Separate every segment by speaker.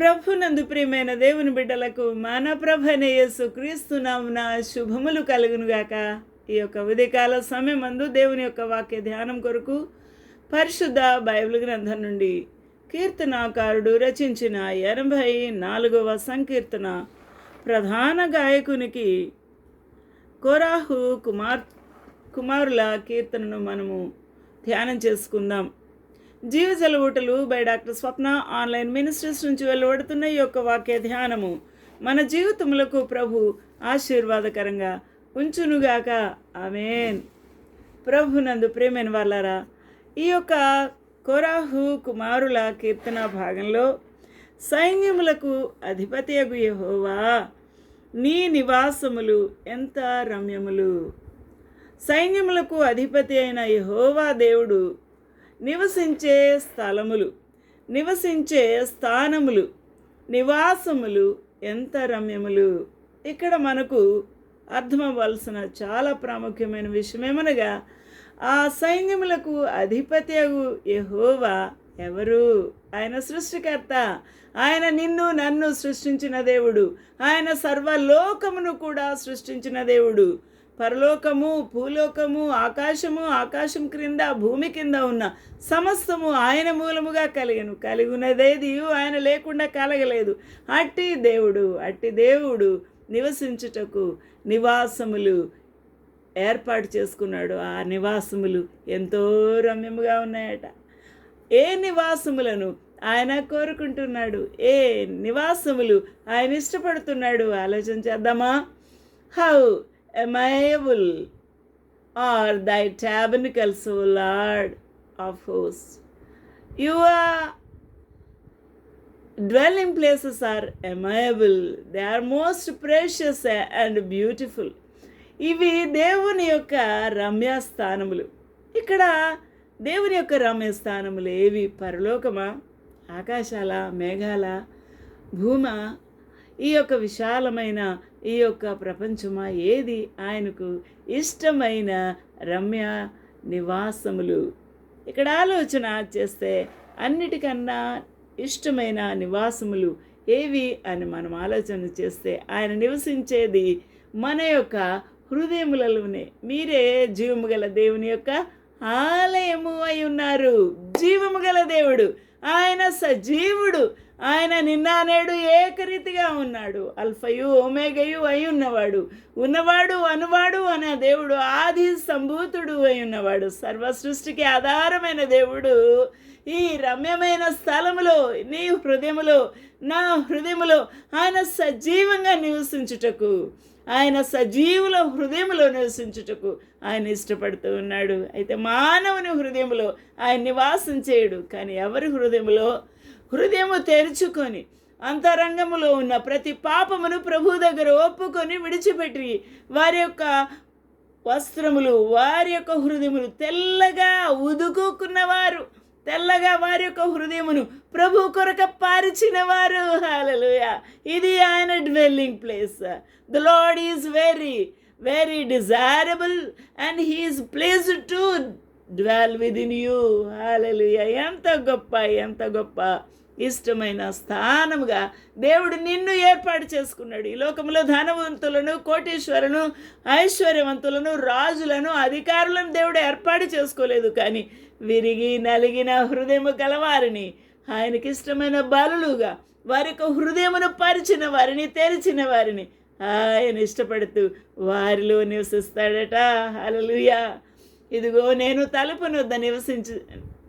Speaker 1: ప్రభునందు ప్రియమైన దేవుని బిడ్డలకు మన ప్రభైన క్రీస్తు నామున శుభములు కలుగునుగాక. ఈ యొక్క ఉదయకాల సమయమందు దేవుని యొక్క వాక్య ధ్యానం కొరకు పరిశుద్ధ బైబిల్ గ్రంథం నుండి కీర్తనాకారుడు రచించిన ఎనభై నాలుగవ సంకీర్తన ప్రధాన గాయకునికి కోరాహు కుమార్ కుమారుల కీర్తనను మనము ధ్యానం చేసుకుందాం. జీవజల ఊటలు by doctor Swapna online ministries నుంచి వెలువడుతున్న ఈ యొక్క వాక్య ధ్యానము. మన జీవితములకు ప్రభు ఆశీర్వాదకరంగా ఉంచునుగాక. ఆమెన్. ప్రభునందు ప్రేమైన వాళ్ళారా ఈ యొక్క కొరాహు కుమారుల కీర్తన భాగంలో సైన్యములకు అధిపతి అగు యహోవా నీ నివాసములు ఎంత రమ్యములు. సైన్యములకు అధిపతి అయిన యహోవా దేవుడు నివసించే స్థలములు నివసించే స్థానములు నివాసములు ఎంత రమ్యములు ఇక్కడ మనకు అర్థమవ్వాల్సిన చాలా ప్రాముఖ్యమైన విషయమేమనగా ఆ సైన్యములకు అధిపతి అగు యహోవా ఎవరు? ఆయన సృష్టికర్త. ఆయన నిన్ను నన్ను సృష్టించిన దేవుడు. ఆయన సర్వలోకమును కూడా సృష్టించిన దేవుడు. పరలోకము భూలోకము ఆకాశము ఆకాశం క్రింద భూమి కింద ఉన్న సమస్తము ఆయన మూలముగా కలిగను. కలిగినదేది ఆయన లేకుండా కలగలేదు. అట్టి దేవుడు అట్టి దేవుడు నివసించుటకు నివాసములు ఏర్పాటు చేసుకున్నాడు. ఆ నివాసములు ఎంతో రమ్యముగా ఉన్నాయట. ఏ నివాసములను ఆయన కోరుకుంటున్నాడు? ఏ నివాసములు ఆయన ఇష్టపడుతున్నాడు? ఆలోచన చేద్దామా? How amiable are thy tabernacles O Lord of host your dwelling places are amiable. They are most precious and beautiful. ఇవి దేవుని యొక్క రమ్య స్థానములు ఇక్కడ దేవుని యొక్క రమ్య స్థానములు ఏవి? పరలోకమా? ఆకాశాల మేఘాల భూమ? ఈ యొక్క విశాలమైన ఈ యొక్క ప్రపంచమా? ఏది? ఆయనకు ఇష్టమైన రమ్య నివాసములు. ఇక్కడ ఆలోచన చేస్తే అన్నిటికన్నా ఇష్టమైన నివాసములు ఏవి అని మనం ఆలోచన చేస్తే ఆయన నివసించేది మన యొక్క హృదయములలోనే. మీరే జీవము గల దేవుని యొక్క ఆలయము అయి ఉన్నారు. జీవము గల దేవుడు. ఆయన సజీవుడు. ఆయన నిన్న నేడు ఏకరీతిగా ఉన్నాడు. అల్ఫయు ఓమేగయు అయి ఉన్నవాడు. ఉన్నవాడు అనువాడు అనే దేవుడు ఆది సంభూతుడు అయి ఉన్నవాడు. సర్వ సృష్టికి ఆధారమైన దేవుడు ఈ రమ్యమైన స్థలములో నీ హృదయములో నా హృదయములో ఆయన సజీవంగా నివసించుటకు ఆయన సజీవుల హృదయములో నివసించుటకు ఆయన ఇష్టపడుతూ ఉన్నాడు. అయితే మానవుని హృదయములో ఆయన నివాసం చేయడు. కానీ ఎవరి హృదయంలో హృదయము తెరుచుకొని అంతరంగములో ఉన్న ప్రతి పాపమును ప్రభు దగ్గర ఒప్పుకొని విడిచిపెట్టి వారి యొక్క వస్త్రములు వారి యొక్క హృదయములు తెల్లగా ఉదుకుకున్నవారు తెల్లగా వారి యొక్క హృదయమును ప్రభు కొరక పారిచిన వారు హాలలుయ ఇది ఆయన dwelling place the Lord is very very desirable and his place to dwell within you hallelujah ఎంత గొప్ప ఎంత గొప్ప ఇష్టమైన స్థానముగా దేవుడు నిన్ను ఏర్పాటు చేసుకున్నాడు. ఈ లోకంలో ధనవంతులను కోటీశ్వరులను ఐశ్వర్యవంతులను రాజులను అధికారులను దేవుడు ఏర్పాటు చేసుకోలేదు. కానీ విరిగి నలిగిన హృదయము గలవారిని ఆయనకి ఇష్టమైన బలులుగా వారి యొక్క హృదయమును పరిచిన వారిని తెరిచిన వారిని ఆయన ఇష్టపడుతూ వారిలో నివసిస్తాడట. అలలుయా ఇదిగో నేను తలుపును నొద్ద నివసించి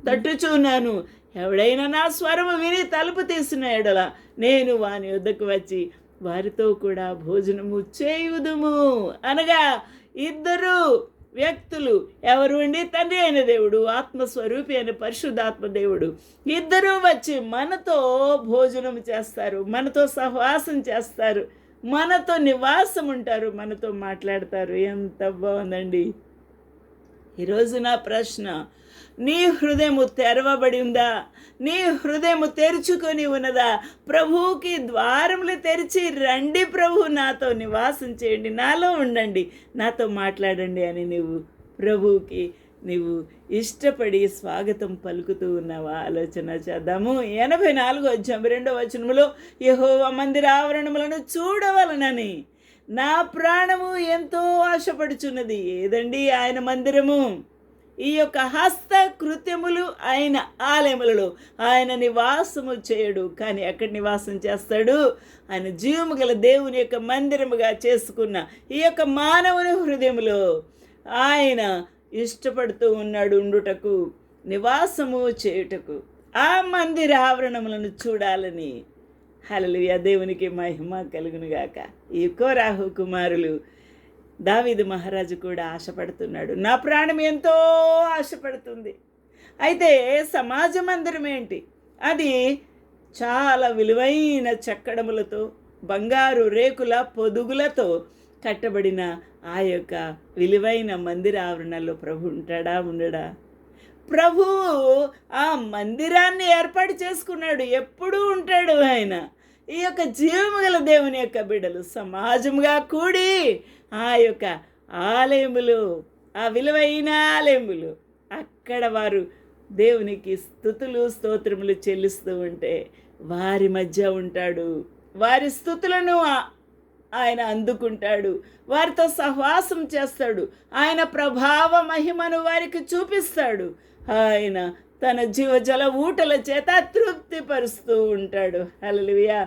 Speaker 1: తట్టుచున్నాను. ఎవడైనా నా స్వరము విని తలుపు తీసిన ఎడల నేను వాని వద్దకు వచ్చి వారితో కూడా భోజనము చేయుదుము. అనగా ఇద్దరు వ్యక్తులు ఎవరు ఉండి తండ్రి అయిన దేవుడు ఆత్మస్వరూపి అయిన పరిశుద్ధాత్మ దేవుడు. ఇద్దరూ వచ్చి మనతో భోజనం చేస్తారు మనతో సహవాసం చేస్తారు మనతో నివాసం ఉంటారు మనతో మాట్లాడతారు. ఎంత బాగుందండి. ఈరోజు నా ప్రశ్న నీ హృదయము తెరవబడి ఉందా? నీ హృదయము తెరుచుకొని ఉన్నదా? ప్రభువుకి ద్వారములు తెరిచి రండి ప్రభు నాతో నివాసం చేయండి నాలో ఉండండి నాతో మాట్లాడండి అని నువ్వు ప్రభువుకి నువ్వు ఇష్టపడి స్వాగతం పలుకుతూ ఉన్నావా? ఆలోచన చేద్దాము. ఎనభై నాలుగు వచ్చాము రెండవ వచనములో యహోవ మందిర ఆవరణములను చూడవలనని నా ప్రాణము ఎంతో ఆశపడుచున్నది ఏదండి ఆయన మందిరము? ఈ యొక్క హస్త కృత్యములు ఆయన ఆలయములలో ఆయన నివాసము చేయడు. కానీ ఎక్కడ నివాసం చేస్తాడు? ఆయన జీవము గల దేవుని యొక్క మందిరముగా చేసుకున్న ఈ యొక్క మానవుని హృదయములో ఆయన ఇష్టపడుతూ ఉన్నాడు ఉండుటకు నివాసము చేయుటకు. ఆ మందిర ఆవరణములను చూడాలని హలలుయ దేవునికి మహిమ కలుగునుగాక. ఈ కోరాహు కుమారులు దావీదు మహారాజు కూడా ఆశపడుతున్నాడు. నా ప్రాణం ఎంతో ఆశపడుతుంది. అయితే సమాజం అందరం ఏంటి? అది చాలా విలువైన చక్కడములతో బంగారు రేకుల పొదుగులతో కట్టబడిన ఆ యొక్క విలువైన మందిర ఆవరణలో ప్రభు ఉంటాడా ఉండడా? ప్రభు ఆ మందిరాన్ని ఏర్పాటు చేసుకున్నాడు. ఎప్పుడూ ఉంటాడు ఆయన. ఈ యొక్క జీవము గల దేవుని యొక్క బిడ్డలు సమాజముగా కూడి ఆ యొక్క ఆలయములు ఆ విలువైన ఆలయములు అక్కడ వారు దేవునికి స్థుతులు స్తోత్రములు చెల్లిస్తూ ఉంటే వారి మధ్య ఉంటాడు. వారి స్థుతులను ఆయన అందుకుంటాడు. వారితో సహవాసం చేస్తాడు. ఆయన ప్రభావ మహిమను వారికి చూపిస్తాడు. ఆయన తన జీవజల ఊటల చేత తృప్తిపరుస్తూ ఉంటాడు. హల్లెలూయా.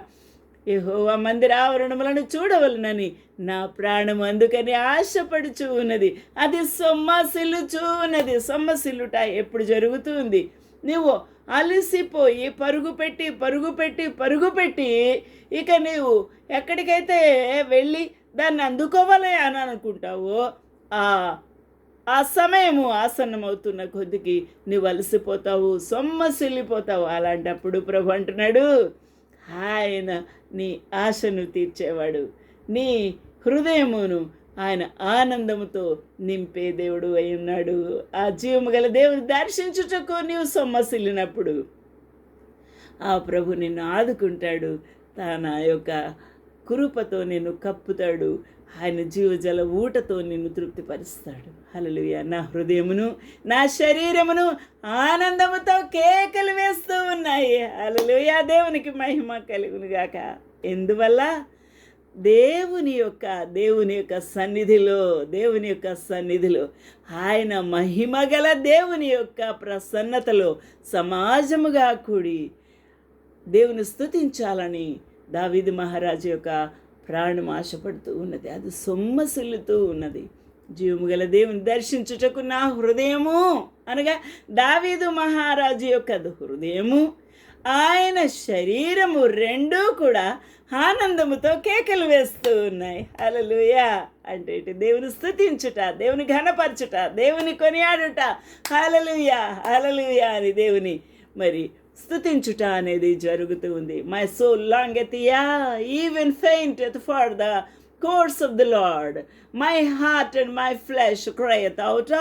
Speaker 1: ఆ మందిర ఆవరణములను చూడవలనని నా ప్రాణం అందుకని ఆశపడుచు ఉన్నది. అది సొమ్మసిల్లుచూ ఉన్నది సొమ్మసిల్లుట ఎప్పుడు జరుగుతుంది నువ్వు అలసిపోయి పరుగు పెట్టి పరుగు పెట్టి పరుగు పెట్టి ఇక నీవు ఎక్కడికైతే వెళ్ళి దాన్ని అందుకోవాలి అని అనుకుంటావో ఆ ఆ సమయము ఆసన్నమవుతున్న కొద్దికి నువ్వు అలసిపోతావు సొమ్మసిల్లిపోతావు. అలాంటప్పుడు ప్రభు అంటున్నాడు ఆయన నీ ఆశను తీర్చేవాడు. నీ హృదయమును ఆయన ఆనందముతో నింపే దేవుడు అయి ఉన్నాడు ఆ జీవము గల దేవుని దర్శించుటకు నీవు సొమ్మసిల్లినప్పుడు ఆ ప్రభు నిన్ను ఆదుకుంటాడు. తన యొక్క కృపతో నిన్ను కప్పుతాడు. ఆయన జీవజల ఊటతో నిన్ను తృప్తిపరుస్తాడు. హలలుయ నా హృదయమును నా శరీరమును ఆనందముతో కేకలు వేస్తూ ఉన్నాయి. హలలుయ దేవునికి మహిమ కలుగునుగాక. ఎందువల్ల? దేవుని యొక్క దేవుని యొక్క సన్నిధిలో దేవుని యొక్క సన్నిధిలో ఆయన మహిమగల దేవుని యొక్క ప్రసన్నతలో సమాజముగా కూడి దేవుని స్తుతించాలని దావిది మహారాజు యొక్క ప్రాణం ఆశపడుతూ ఉన్నది. అది సొమ్మసిల్లుతూ ఉన్నది. జీవము గల దేవుని దర్శించుటకు నా హృదయము అనగా దావీదు మహారాజు యొక్క హృదయము. ఆయన శరీరము రెండూ కూడా ఆనందముతో కేకలు వేస్తూ ఉన్నాయి. హలలుయా అంటే ఇటు దేవుని స్థుతించుట దేవుని ఘనపరచుట దేవుని కొనియాడుట. హలలుయా హలలుయా అని దేవుని మరి స్థుతించుట అనేది జరుగుతూ ఉంది. My soul longeth yea even faint for the courts of the Lord my heart and my flesh crieth out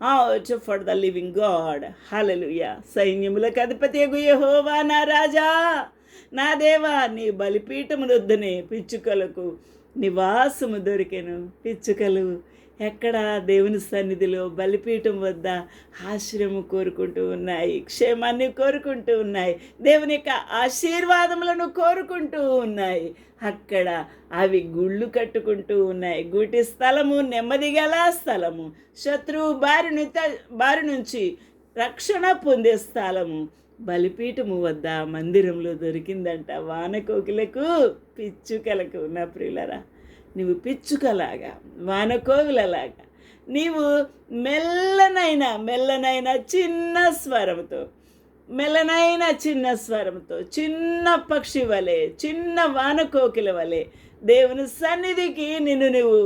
Speaker 1: out for the living God hallelujah సైన్యములకు అధిపతి యహోవా నా రాజా నా దేవా నీ బలిపీఠమునొద్దనే పిచ్చుకలకు నివాసము దొరికెను. పిచ్చుకలు ఎక్కడ దేవుని సన్నిధిలో బలిపీఠం వద్ద ఆశ్రయము కోరుకుంటూ ఉన్నాయి క్షేమాన్ని కోరుకుంటూ ఉన్నాయి దేవుని యొక్క ఆశీర్వాదములను కోరుకుంటూ ఉన్నాయి. అక్కడ అవి గుళ్ళు కట్టుకుంటూ ఉన్నాయి. గూటి స్థలము నెమ్మది గల స్థలము. శత్రువు బారి బారి నుంచి రక్షణ పొందే స్థలము. బలిపీఠము వద్ద మందిరంలో దొరికిందంట వానకోకిలకు పిచ్చుకలకు. నా ప్రియులరా నీవు పిచ్చుకలాగా వానకోవిలలాగా నీవు మెల్లనైన మెల్లనైన చిన్న స్వరంతో మెల్లనైన చిన్న స్వరంతో చిన్న పక్షి వలె చిన్న వానకోకిల వలె దేవుని సన్నిధికి నిన్ను నువ్వు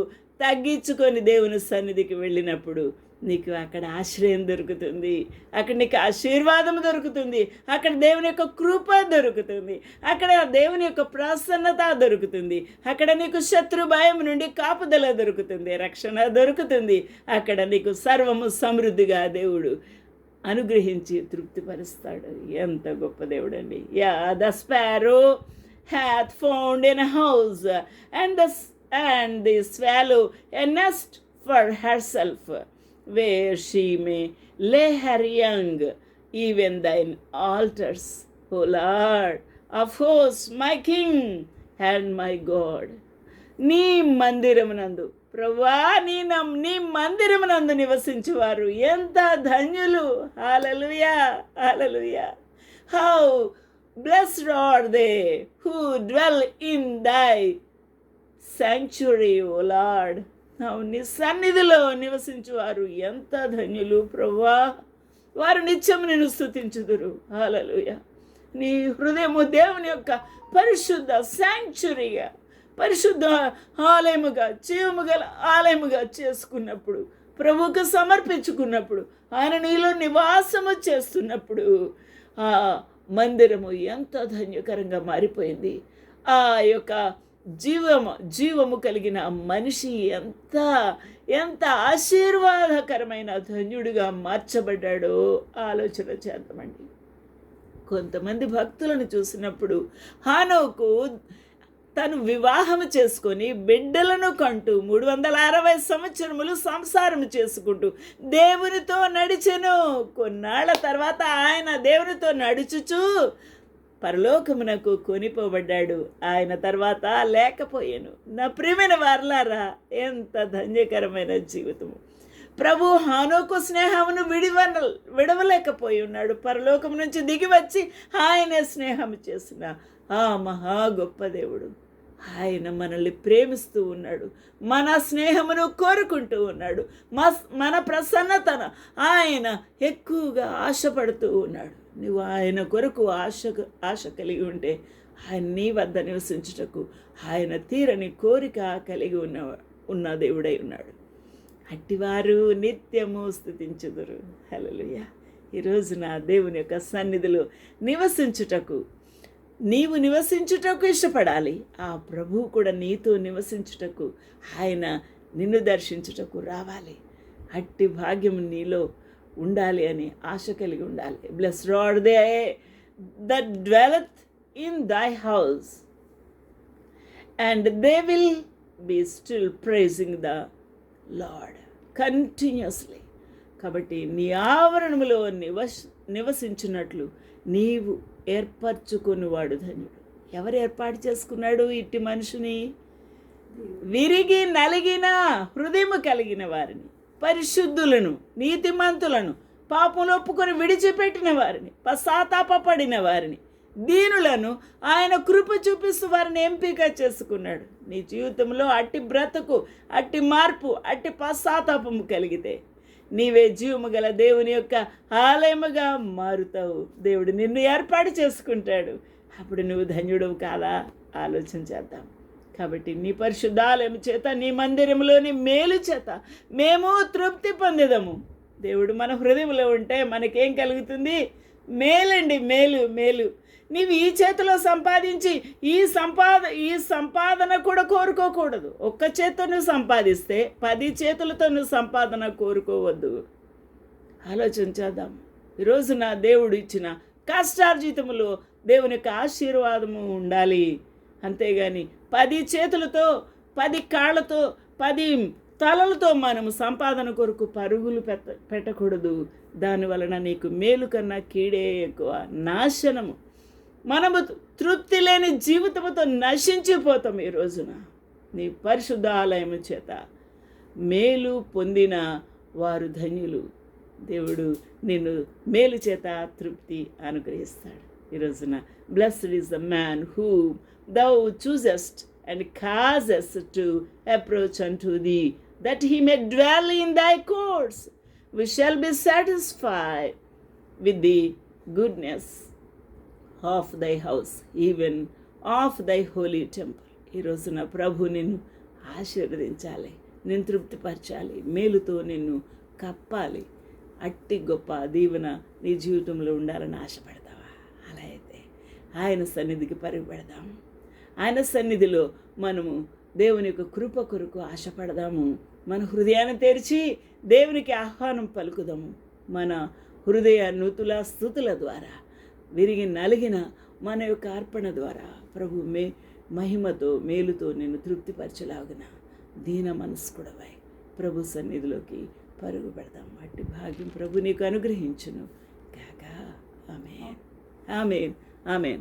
Speaker 1: తగ్గించుకొని దేవుని సన్నిధికి వెళ్ళినప్పుడు నీకు అక్కడ ఆశ్రయం దొరుకుతుంది అక్కడ నీకు ఆశీర్వాదం దొరుకుతుంది అక్కడ దేవుని యొక్క కృప దొరుకుతుంది అక్కడ దేవుని యొక్క ప్రసన్నత దొరుకుతుంది అక్కడ నీకు శత్రు భయం నుండి కాపుదల దొరుకుతుంది రక్షణ దొరుకుతుంది అక్కడ నీకు సర్వము సమృద్ధిగా దేవుడు అనుగ్రహించి తృప్తిపరుస్తాడు. ఎంత గొప్ప దేవుడు అండి yea the sparrow hath found in house and the And the swallow a nest for herself where she may lay her young, even thine altars, O Lord, of hosts, my King and my God. నీ మందిరమునందు ప్రభా నీ నమ్ నీ మందిరమునందు నివసించువారు ఎంత ధన్యులు hallelujah hallelujah how blessed are they who dwell in thy sanctuary O Lord నీ సన్నిధిలో నివసించువారు. ఎంత ధన్యులు ప్రభా వారు నిత్యం నేను స్థుతించుదురు హాలలుయ నీ హృదయము దేవుని యొక్క పరిశుద్ధ శాంక్చురీగా పరిశుద్ధ ఆలయముగా జీవము గల ఆలయముగా చేసుకున్నప్పుడు ప్రభువుకు సమర్పించుకున్నప్పుడు ఆయన నీలో నివాసము చేస్తున్నప్పుడు ఆ మందిరము ఎంత ధన్యకరంగా మారిపోయింది. ఆ యొక్క జీవము జీవము కలిగిన మనిషి ఎంత ఎంత ఆశీర్వాదకరమైన ధన్యుడిగా మార్చబడ్డాడో ఆలోచన చేద్దామండి. కొంతమంది భక్తులను చూసినప్పుడు హానోకు తను వివాహము చేసుకొని బిడ్డలను కంటూ మూడు వందల అరవై సంవత్సరములు సంసారం చేసుకుంటూ దేవునితో నడిచెను. కొన్నాళ్ళ తర్వాత ఆయన దేవునితో నడుచుచు పరలోకమునకు కొనిపోబడ్డాడు. ఆయన తర్వాత లేకపోయాను. నా ప్రియమైన వారలారా ఎంత ధన్యకరమైన జీవితము. ప్రభు హానోకు స్నేహమును విడివన విడవలేకపోయి ఉన్నాడు పరలోకం నుంచి దిగి వచ్చి ఆయన స్నేహం చేసిన ఆ మహా గొప్ప దేవుడు. ఆయన మనల్ని ప్రేమిస్తూ ఉన్నాడు. మన స్నేహమును కోరుకుంటూ ఉన్నాడు. మన ప్రసన్నతను ఆయన ఎక్కువగా ఆశపడుతూ ఉన్నాడు. నువ్వు ఆయన కొరకు ఆశ ఆశ కలిగి ఉంటే ఆయన నీ వద్ద నివసించుటకు ఆయన తీరని కోరిక కలిగి ఉన్న ఉన్న దేవుడై ఉన్నాడు. అట్టివారు నిత్యము స్థుతించుదురు. హలలుయ ఈరోజు నా దేవుని యొక్క సన్నిధిలో నివసించుటకు నీవు నివసించుటకు ఇష్టపడాలి. ఆ ప్రభువు కూడా నీతో నివసించుటకు ఆయన నిన్ను దర్శించుటకు రావాలి. అట్టి భాగ్యం నీలో ఉండాలి అని ఆశ కలిగి ఉండాలి. Blessed are they the dwelleth in thy house and they will be still praising the Lord continuously కాబట్టి నీ ఆవరణములో నివస్ నివసించినట్లు నీవు ఏర్పరచుకునివాడు ధన్యుడు. ఎవరు ఏర్పాటు చేసుకున్నాడు ఇట్టి మనిషిని? విరిగి నలిగిన హృదయము కలిగిన వారిని. పరిశుద్ధులను నీతిమంతులను పాపంలో ఒప్పుకొని విడిచిపెట్టిన వారిని పశ్చాత్తాపడిన వారిని దీనులను ఆయన కృప చూపిస్తూ వారిని ఎంపిక చేసుకున్నాడు. నీ జీవితంలో అట్టి బ్రతుకు అట్టి మార్పు అట్టి పశ్చాత్తాపము కలిగితే నీవే జీవము గల దేవుని యొక్క ఆలయముగా మారుతావు. దేవుడు నిన్ను ఏర్పాటు చేసుకుంటాడు. అప్పుడు నువ్వు ధన్యుడవు కాదా? ఆలోచన చేద్దాం. కాబట్టి నీ పరిశుద్ధాలయం చేత నీ మందిరంలోని మేలు చేత మేము తృప్తి పొందేదము. దేవుడు మన హృదయంలో ఉంటే మనకేం కలుగుతుంది? మేలండి మేలు మేలు. నీవు ఈ చేతిలో సంపాదించి ఈ సంపాద ఈ సంపాదన కూడా కోరుకోకూడదు. ఒక్క చేతితో నువ్వు సంపాదిస్తే పది చేతులతో నువ్వు సంపాదన కోరుకోవద్దు. ఆలోచించేద్దాం ఈరోజు నా దేవుడు ఇచ్చిన కష్టార్జితములో దేవుని యొక్క ఆశీర్వాదము ఉండాలి. అంతేగాని పది చేతులతో పది కాళ్ళతో పది తలలతో మనము సంపాదన కొరకు పరుగులు పెట్ట పెట్టకూడదు. దాని వలన నీకు మేలు కన్నా కీడే ఎక్కువ నాశనము. మనము తృప్తి లేని జీవితంతో నశించిపోతాం ఈ రోజున. నీ పరిశుద్ధ ఆలయము చేత మేలు పొందిన వారు ధన్యులు. దేవుడు నిన్ను మేలు చేత తృప్తి అనుగ్రహిస్తాడు. ఈ రోజున blessed is the man who thou choosest and causes to approach unto the that he may dwell in thy courts we shall be satisfied with the goodness of thy house even of thy holy temple ఈ రోజున ప్రభు నిన్ను ఆశీర్వదించాలి నేను తృప్తిపరచాలి మేలుతో నిన్ను కప్పాలి. అట్టి గొప్ప దీవెన నీ జీవితంలో ఉండాలని ఆశపడతావా? అలా అయితే ఆయన సన్నిధికి పరుగు పెడదాం ఆయన సన్నిధిలో మనము దేవుని యొక్క కృప కొరకు ఆశపడదాము. మన హృదయాన్ని తెరిచి దేవునికి ఆహ్వానం పలుకుదాము. మన హృదయ నూతుల స్థుతుల ద్వారా విరిగి నలిగిన మన యొక్క అర్పణ ద్వారా ప్రభు మే మహిమతో మేలుతో నేను తృప్తిపరచలాగున దీన మనస్కుడవై ప్రభు సన్నిధిలోకి పరుగు పెడదాం అట్టి భాగ్యం ప్రభు నీకు అనుగ్రహించును. కాక ఆమె ఆమెన్. ఆమెన్.